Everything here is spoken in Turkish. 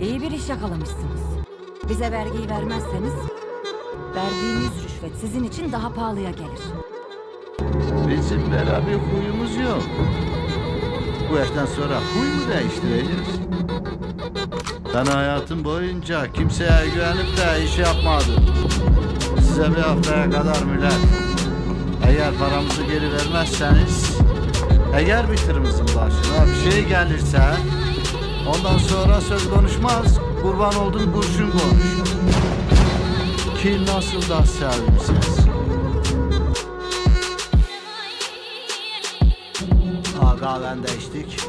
İyi bir iş yakalamışsınız. Bize vergiyi vermezseniz verdiğiniz rüşvet sizin için daha pahalıya gelir. Bizim bir huyumuz yok. Bu yaştan sonra huy mu değiştireceğiz? Ben hayatım boyunca kimseye güvenip de iş yapmadım. Size bir haftaya kadar mühlet. Eğer paramızı geri vermezseniz, eğer bitirimizin başına bir şey gelirse, ondan sonra söz konuşmaz, kurban oldun kurşun konuş. Ki nasıl da sevimsiz. Aa kahven de içtik.